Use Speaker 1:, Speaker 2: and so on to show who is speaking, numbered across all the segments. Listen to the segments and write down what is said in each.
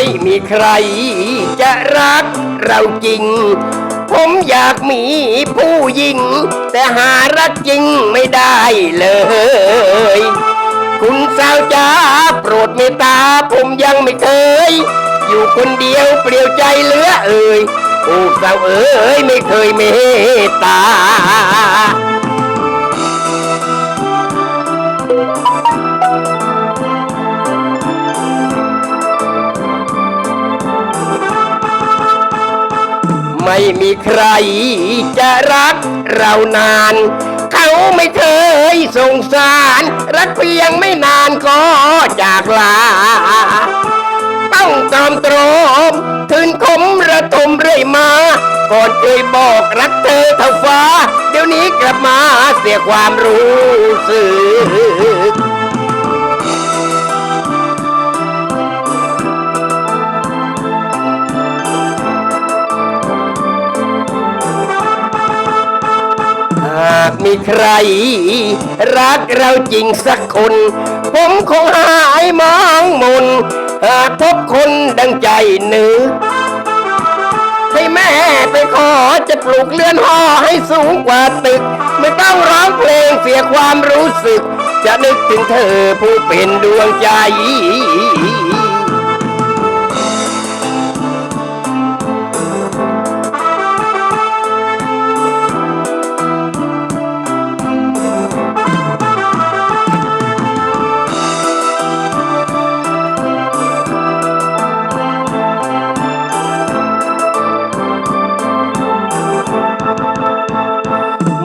Speaker 1: ไมีใครจะรักเราจริง ผมอยากมีผู้หญิง แต่หารักจริงไม่ได้เลย คุณสาวจ้าโปรดเมตตาผมยังไม่เคย อยู่คนเดียวเปลี่ยวใจเหลือเอ่ยโอ้สาวเอ๋ยไม่เคยเมตตา ไม่มีใครจะรักเรานาน เขาไม่เคยสงสาร รักเพียงไม่นานก็จากลา ต้องตรอมตรอมทืนคมระทมเรื่อยมา ก่อนเคยบอกรักเธอเท่าฟ้า เดี๋ยวนี้กลับมาเสียความรู้สึกากมีใคร รักเราจริงสักคน ผมคงหายมองมน หากพบคนดังใจหนึกให้แม่ไปขอจะปลูกเรือนหอให้สูงกว่าตึก ไม่ต้องร้องเพลงเสียความรู้สึก จะนึกถึงเธอผู้เป็นดวงใจ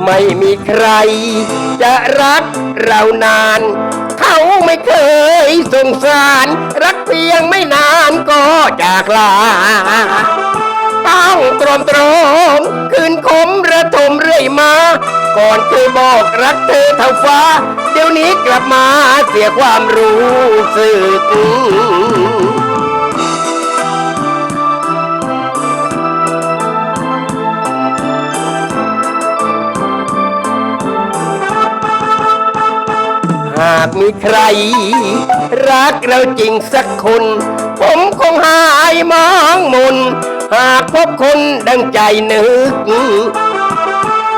Speaker 1: ไม่มีใคร จะรักเรานาน เขาไม่เคยสงสาร รักเพียงไม่นานก็จากลา ต้องตรมตรมคืนคมระทมเรื่อยมา ก่อนเคยบอกรักเธอเท่าฟ้า เดี๋ยวนี้กลับมาเสียความรู้สึก หากมีใคร รักเราจริงสักคน ผมคงหายมองมน หากพบคนดังใจนึก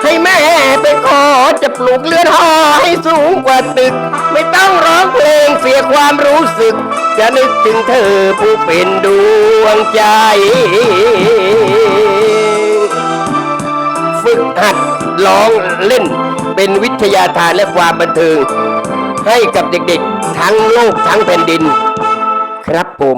Speaker 1: ให้แม่ไปขอจะปลูกเรือนหอให้สูงกว่าตึก ไม่ต้องร้องเพลงเสียความรู้สึก จะนึกถึงเธอผู้เป็นดวงใจ ฝึกหัดร้องเล่นเป็นวิทยาทานและความบันเทิง ให้กับเด็กๆ ทั้งโลกทั้งแผ่นดิน ครับผม